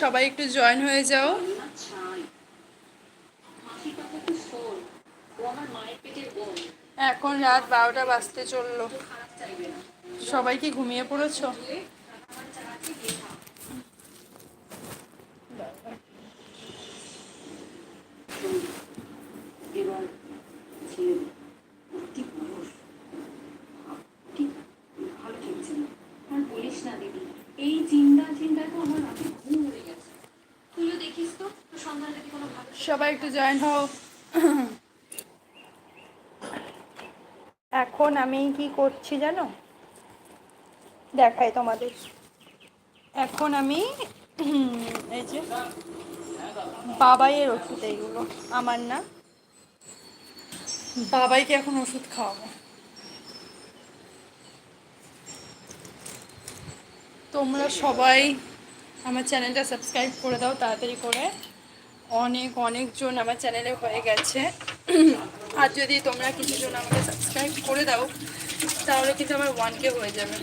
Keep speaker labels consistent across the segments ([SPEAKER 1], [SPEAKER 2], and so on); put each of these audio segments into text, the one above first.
[SPEAKER 1] সবাই একটু জয়েন হয়ে যাও। এখন রাত বারোটা বাজতে চলল। সবাই কি ঘুমিয়ে পড়েছো
[SPEAKER 2] এবার ছেড়ে দে অতি বয়স ঠিক ভালো ঠেকছে না আর বলিস না দিদি এই চিন্তা চিন্তায় তো আমার রাতে ঘুম উড়ে গেছে তুইও দেখিস তো তোর সন্ধানটা কি কোনো ভালো
[SPEAKER 1] সবাই একটু জয়েন হও। এখন আমি কি করছি জানো? দেখাই তোমাদের। এখন আমি এই যে বাবাইয়ের ওষুধ এইগুলো আমার না। বাবাইকে এখন ওষুধ খাওয়াবো। তোমরা সবাই আমার চ্যানেলটা সাবস্ক্রাইব করে দাও তাড়াতাড়ি করে। অনেক, অনেকজন আমার চ্যানেলে হয়ে গেছে। আর যদি তোমরা কিছু জন আমাকে সাবস্ক্রাইব করে দাও, তাহলে কিন্তু আমার ওয়ান কে হয়ে যাবে।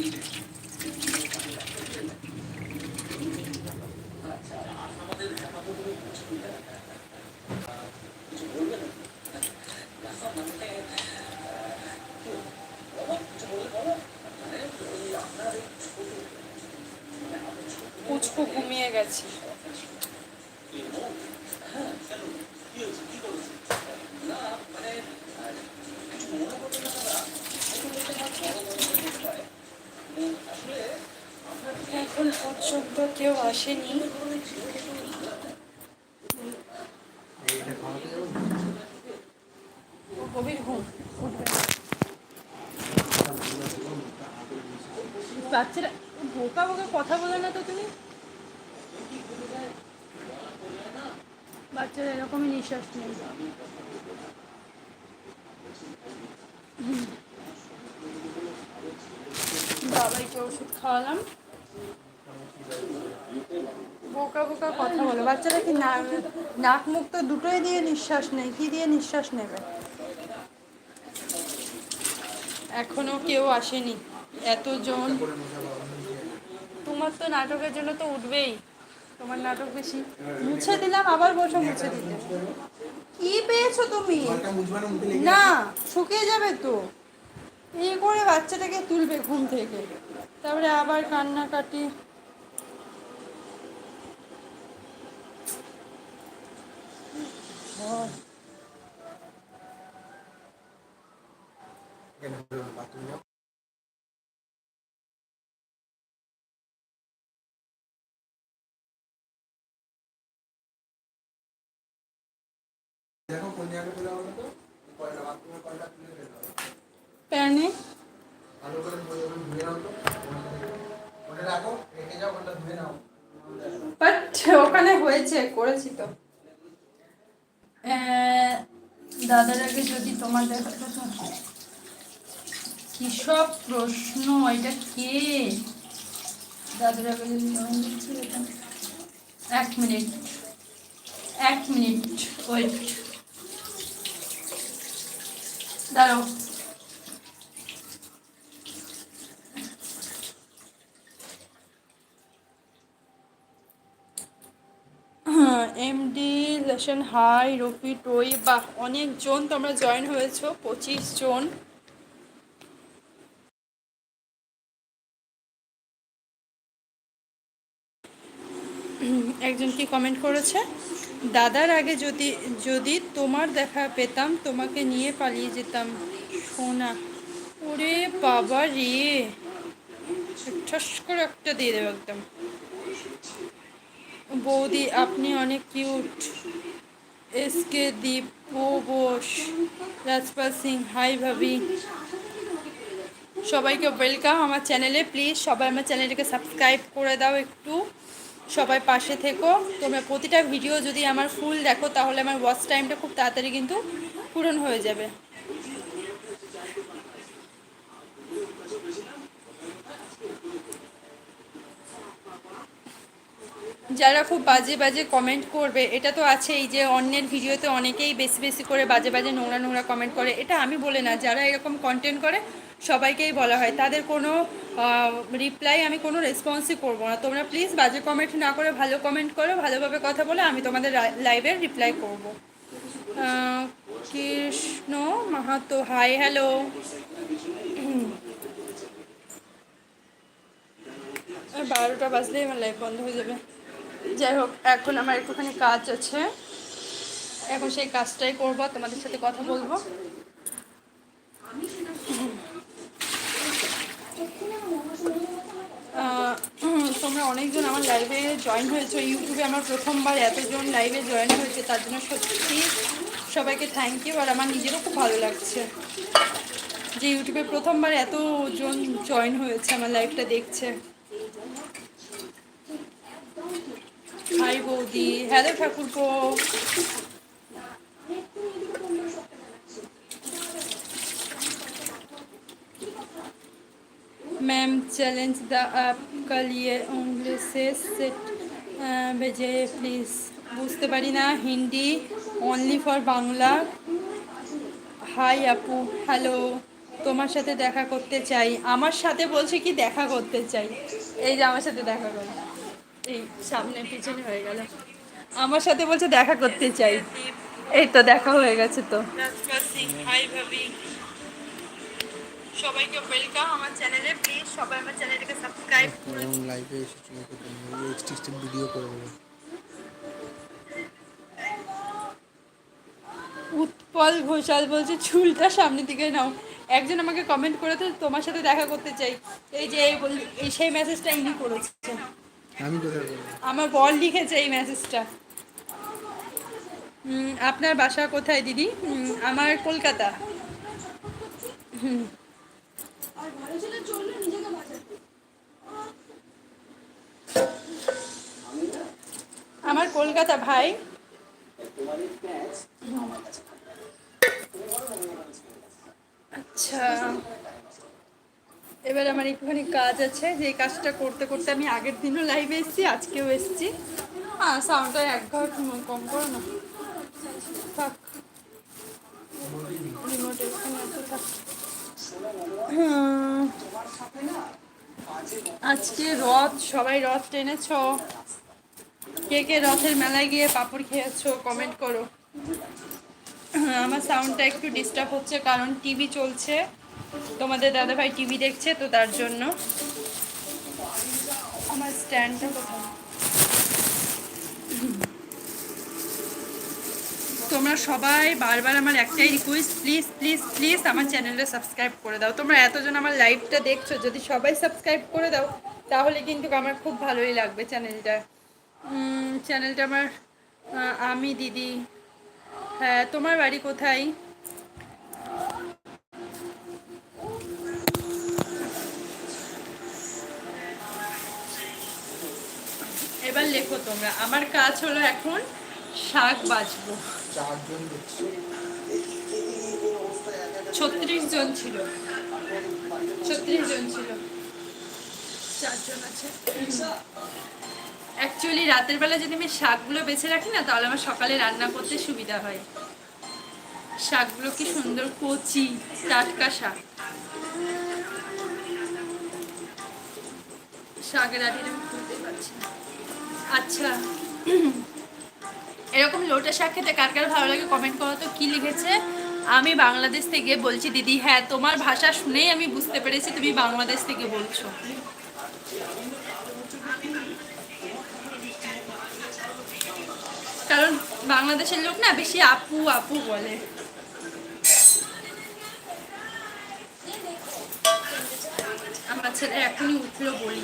[SPEAKER 1] ঘুমিয়ে গেছে এখন পর্যন্ত কেউ আসেনি বাচ্চারা বোকা বোকা কথা বলে না তো তুমি? বাচ্চারা এরকমই নিঃশ্বাস নেই। বাবাইকে ওষুধ খাওয়ালাম। বোকা বোকা কথা বলে। বাচ্চারা কি নাক মুখ তো দুটোই দিয়ে নিঃশ্বাস নেয়, কি দিয়ে নিঃশ্বাস নেবে? এখনও কেউ আসেনি। এতজন তোমার তো নাটকের জন্য তো উঠবেই। তোমার নাটক বেশি। মুছে দিলাম, আবার বসে মুছে দিতে। কি পেয়েছ তুমি? না, শুকিয়ে যাবে তো। এই করে বাচ্চাটাকে তুলবে ঘুম থেকে। তারপরে আবার কান্নাকাটি।
[SPEAKER 3] দেখো কোন জায়গায় তুলে বলো তো কয়টা বাথরুমের কয়টা তুলে ফেলো
[SPEAKER 1] প্যানে?
[SPEAKER 3] ভালো করে ধুয়ে ধুয়ে নাও তো রাখো রেখে যাও কোনটা ধুয়ে নাও।
[SPEAKER 1] বাট ওখানে হয়েছে করেছি তো। দাদার আগে যদি কি সব প্রশ্ন, এটা কে? দাদার আগে যদি এক মিনিট এক মিনিট ওয়েট দাঁড়াও। এমডি লেশন হাই রফি টই বা অনেকজন তোমরা জয়েন হয়েছো, পঁচিশ জন। একজন কি কমেন্ট করেছে? দাদার আগে যদি যদি তোমার দেখা পেতাম, তোমাকে নিয়ে পালিয়ে যেতাম। সোনা, ওরে বাবা রে। ঠাস করে একটা দিয়ে দেবো একদম। বৌদি, আপনি অনেক কিউট এস কে দীপ ও বোস, রাজপাল সিং, হাই ভাবি। সবাইকে ওয়েলকাম আমার চ্যানেলে প্লিজ সবাই আমার চ্যানেলটাকে সাবস্ক্রাইব করে দাও একটু। সবাই পাশে থেকো। তোমরা প্রতিটা ভিডিও যদি আমার ফুল দেখো, তাহলে আমার ওয়াচ টাইমটা খুব তাড়াতাড়ি কিন্তু পূরণ হয়ে যাবে। যারা খুব বাজে বাজে কমেন্ট করবে, এটা তো আছেই যে অন্যের ভিডিওতে অনেকেই বেশি বেশি করে বাজে বাজে নোংরা নোংরা কমেন্ট করে, এটা আমি বলে না, যারা এরকম কন্টেন্ট করে, সবাইকেই বলা হয়। তাদের কোনো রিপ্লাই আমি কোনো রেসপন্সই করব না। তোমরা প্লিজ বাজে কমেন্ট না করে, ভালো কমেন্ট করো, ভালোভাবে কথা বলে আমি তোমাদের লাইভে রিপ্লাই করব। কৃষ্ণ মাহাতো হাই হ্যালো বারোটা বাজলেই আমার লাইভ বন্ধ হয়ে যাবে। যাই হোক, এখন আমার একটুখানি কাজ আছে। এখন সেই কাজটাই করব, তোমাদের সাথে কথা বলব। তোমরা অনেকজন আমার লাইভে জয়েন হয়েছো ইউটিউবে আমার প্রথমবার এতজন লাইভে জয়েন হয়েছে, তার জন্য সত্যি সবাইকে থ্যাংক ইউ আর আমার নিজেরও খুব ভালো লাগছে। যে ইউটিউবে প্রথমবার এতজন জয়েন হয়েছে, আমার লাইভটা দেখছে। হাই বৌদি হ্যালো ঠাকুরপো मैम चैलेंज द आपका लिए उंगली से सेट भेजे প্লিজ বুঝতে পারি না Hindi only for Bangla hi আপু হ্যালো তোমার সাথে দেখা করতে চাই আমার সাথে বলছে কি দেখা করতে চাই এই যে আমার সাথে দেখা করো এই সামনে পিছনে হয়ে গেল। আমার সাথে বলছে দেখা করতে চাই। এই তো দেখা হয়ে গেছে তো। সবাইকে ওয়েলকাম আমার চ্যানেলে প্লিজ সবাই আমার চ্যানেলটাকে সাবস্ক্রাইব করে
[SPEAKER 3] এবং লাইভে এসেছি এক্সটিক্সটিভ ভিডিও করে দেবো।
[SPEAKER 1] উৎপল ঘোষাল বলছে চুলটা সামনের দিকে নাও। একজন আমাকে কমেন্ট করেছে তোমার সাথে দেখা করতে চাই। এই যে এই সেই মেসেজটা ইনি করেছে
[SPEAKER 3] আমি
[SPEAKER 1] আমার বল লিখেছে এই মেসেজটা আপনার বাসা কোথায়, দিদি? আমার কলকাতা। হুম আমার কলকাতা, ভাই। আচ্ছা। এবার আমার একটুখানি কাজ আছে, যে কাজটা করতে করতে আমি আগের দিনও লাইভে এসেছি, আজকেও এসেছি। হ্যাঁ সাউন্ডটা এক ঘর কম করো না। থাক। আজকে রথ, সবাই রথ টেনেছ? কে কে রথের মেলায় গিয়ে পাপড় খেয়েছো কমেন্ট করো। আমার সাউন্ডটা একটু ডিস্টার্ব হচ্ছে, কারণ টিভি চলছে। তোমাদের দাদাভাই টিভি দেখছে, তো তার জন্য আমার স্ট্যান্ডটা কোথায়? তোমরা সবাই বারবার আমার একটাই রিকোয়েস্ট প্লিজ প্লিজ প্লিজ আমার চ্যানেলটা সাবস্ক্রাইব করে দাও। তোমরা এতজন আমার লাইভটা দেখছ, যদি সবাই সাবস্ক্রাইব করে দাও, তাহলে কিন্তু আমার খুব ভালোই লাগবে চ্যানেলটা চ্যানেলটা আমার আমি, দিদি। হ্যাঁ তোমার বাড়ি কোথায়? লেখো তোমরা। আমার কাজ হলো এখন শাক বাজবো। ছত্রিশ জন ছিল। ছত্রিশ জন ছিল। চারজন আছে। অ্যাকচুয়ালি রাতের বেলা যদি আমি শাকগুলো বেছে রাখি না তাহলে আমার সকালে রান্না করতে সুবিধা হয়। শাকগুলো কি সুন্দর কচি টাটকা শাক। শাকের আটিটা আমি খুলতে পারছি না। আচ্ছা। এরকম লোটা শাক খেতে কার কার ভালো লাগে কমেন্ট করো তো কি লিখেছে? আমি বাংলাদেশ থেকে বলছি, দিদি হ্যাঁ তোমার ভাষা শুনেই আমি বুঝতে পেরেছি, তুমি বাংলাদেশ থেকে বলছো। কারণ বাংলাদেশের লোক না বেশি আপু আপু বলে। আমার ছেলে এখনই উঠল বলি।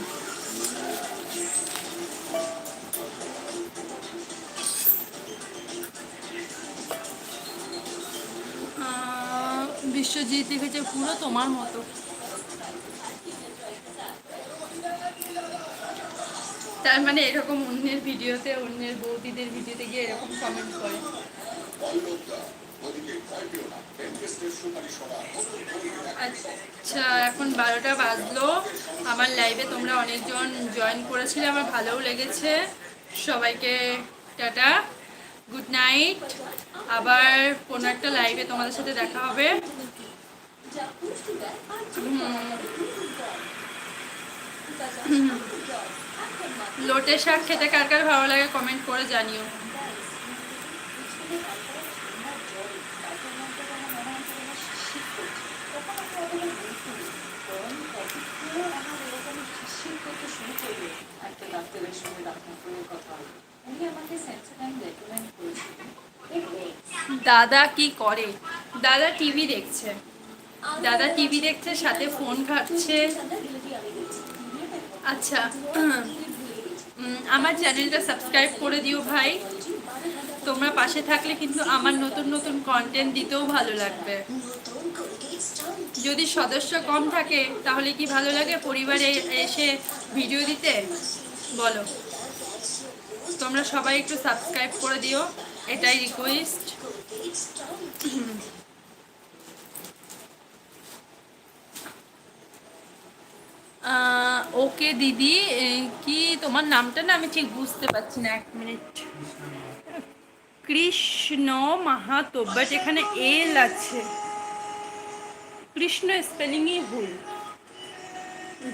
[SPEAKER 1] বিশ্বজিৎ লিখেছে পুরো তোমার মতো। তার মানে এরকম অন্যের ভিডিওতে, অন্যের বৌদিদের ভিডিওতে গিয়ে এরকম কমেন্ট করে। আচ্ছা এখন বারোটা বাজলো। আমার লাইভে তোমরা অনেকজন জয়েন করেছিলে, আমার ভালোও লেগেছে। সবাইকে টাটা গুড নাইট আবার কোনো একটা লাইভে তোমাদের সাথে দেখা হবে।
[SPEAKER 2] লোটে শাক খেতে কার কার ভালো লাগে কমেন্ট করে স্বাস্থ্য জল এখন মাত্র
[SPEAKER 1] লোটে শাক খেতে কার কার ভালো লাগে কমেন্ট করে জানিও দাদা কি করে? দাদা টিভি দেখছে। দাদা টিভি দেখছে সাথে ফোন ঘাটছে। আচ্ছা। আমার চ্যানেলটা সাবস্ক্রাইব করে দিও ভাই। তোমরা পাশে থাকলে কিন্তু আমার নতুন নতুন কন্টেন্ট দিতেও ভালো লাগবে। যদি সদস্য কম থাকে, তাহলে কি ভালো লাগে পরিবারে এসে ভিডিও দিতে? বলো। তোমরা সবাই একটু সাবস্ক্রাইব করে দিও, এটাই রিকোয়েস্ট ওকে দিদি কি তোমার নামটা না আমি ঠিক বুঝতে পারছি না, এক মিনিট কৃষ্ণ মাহাতো বাট এখানে এল আছে। কৃষ্ণ স্পেলিংই ভুল।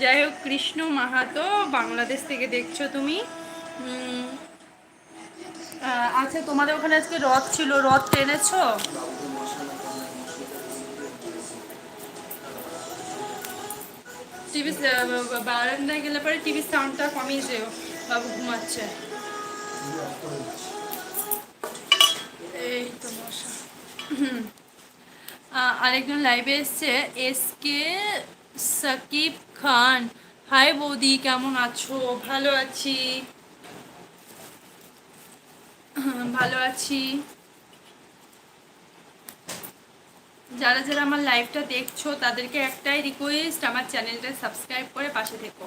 [SPEAKER 1] যাই হোক কৃষ্ণ মাহাতো বাংলাদেশ থেকে দেখছ তুমি। আচ্ছা তোমাদের ওখানে আজকে রথ ছিল, রথ টেনেছো? টিভি বারান্দায় গেলে পরে টিভির সাউন্ডটা কমিয়ে যেও, বাবু ঘুমাচ্ছে। এই তো মশা। হুম। আরেকজন লাইভে এসছে S K Shakib Khan. Hi বৌদি, কেমন আছো? ভালো আছি। ভালো আছি। যারা যারা আমার লাইভটা দেখছ, তাদেরকে একটাই রিকোয়েস্ট আমার চ্যানেলটা সাবস্ক্রাইব করে পাশে থেকো।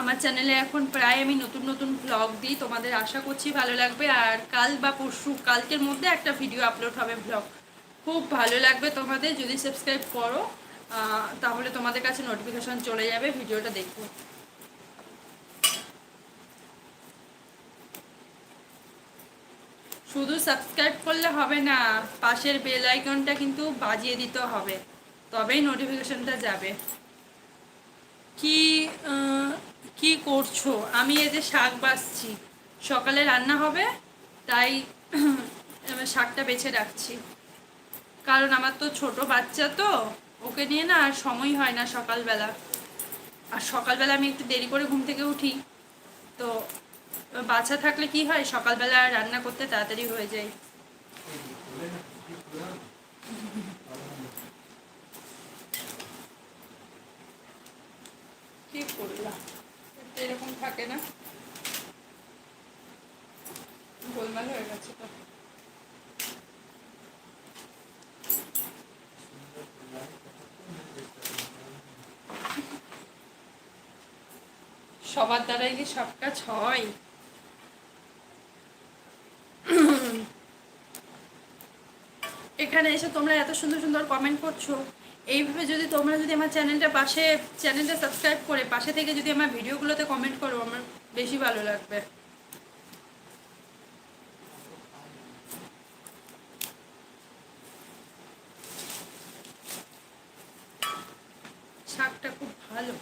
[SPEAKER 1] আমার চ্যানেলে এখন প্রায় আমি নতুন নতুন ব্লগ দিই, তোমাদের আশা করছি ভালো লাগবে। আর কাল বা পরশু, কালকের মধ্যে একটা ভিডিও আপলোড হবে ব্লগ খুব ভালো লাগবে তোমাদের। যদি সাবস্ক্রাইব করো তাহলে তোমাদের কাছে নোটিফিকেশন চলে যাবে, ভিডিওটা দেখো শুধু সাবস্ক্রাইব করলে হবে না, পাশের বেল আইকনটা কিন্তু বাজিয়ে দিতে হবে। তবেই নোটিফিকেশনটা যাবে। কি কি করছ? আমি এই যে শাক বাছছি সকালে রান্না হবে, তাই শাকটা বেছে রাখছি। কারণ আমার তো ছোট বাচ্চা তো, ওকে নিয়ে না আর সময় হয় না সকালবেলা। আর সকালবেলা আমি একটু দেরি করে ঘুম থেকে উঠি। তো বাচ্চা থাকলে কি হয়? সকালবেলা রান্না করতে তাড়াতাড়ি হয়ে যায়। করলাম? এরকম থাকে না। গোলমাল হয়ে গেছে তো। সবার দ্বারাই কি সব কাজ হয়? এখানে এসে তোমরা এত সুন্দর সুন্দর কমেন্ট করছ। এইভাবে যদি তোমরা যদি আমার চ্যানেলটা পাশে চ্যানেলটা সাবস্ক্রাইব করে, পাশে থেকে যদি আমার ভিডিওগুলোতে কমেন্ট করো, আমার বেশি ভালো লাগবে শাকটা খুব ভালো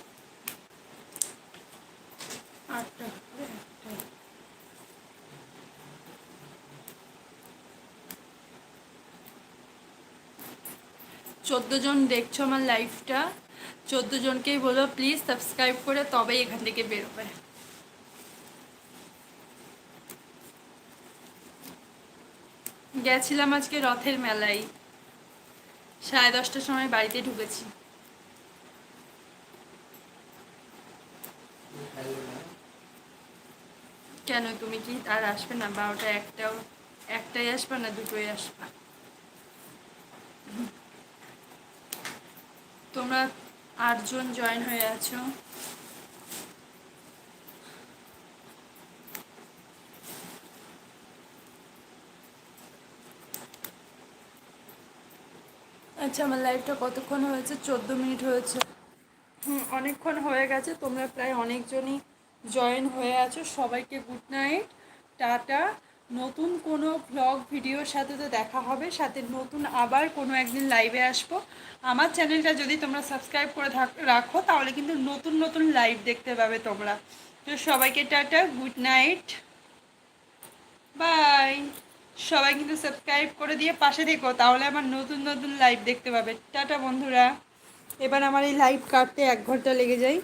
[SPEAKER 1] আটটা করে একটাই। চোদ্দ জন দেখছ আমার লাইফটা? চোদ্দ জনকেই বলো প্লিজ সাবস্ক্রাইব করে তবেই এখান থেকে বেরোবে। গেছিলাম আজকে রথের মেলায়। সাড়ে দশটার সময় বাড়িতে ঢুকেছি। কেন তুমি কি আর আসবে না? বারোটা একটাও একটাই আসবে না, দুটোই আসবে? তোমরা আটজন জয়েন হয়ে আছো। আচ্ছা আমার লাইভটা কতক্ষণ হয়েছে? চোদ্দ মিনিট হয়েছে। হুম অনেকক্ষণ হয়ে গেছে। তোমরা প্রায় অনেকজনই জয়েন হয়ে আছো। সবাইকে গুড নাইট। টাটা। নতুন কোনো ভ্লগ ভিডিওর সাথে তো দেখা হবে, সাথে নতুন আবার কোনো একদিন লাইভে আসব। আমার চ্যানেলটা যদি তোমরা সাবস্ক্রাইব করে রাখো, তাহলে কিন্তু নতুন নতুন লাইভ দেখতে পাবে তোমরা। তো সবাইকে টাটা গুড নাইট বাই সবাই কিন্তু সাবস্ক্রাইব করে দিয়ে পাশে দেখো তাহলে আমার নতুন নতুন লাইভ দেখতে পাবে। টাটা বন্ধুরা। এবার আমার এই লাইভ কাটতে এক ঘণ্টা লেগে যায়।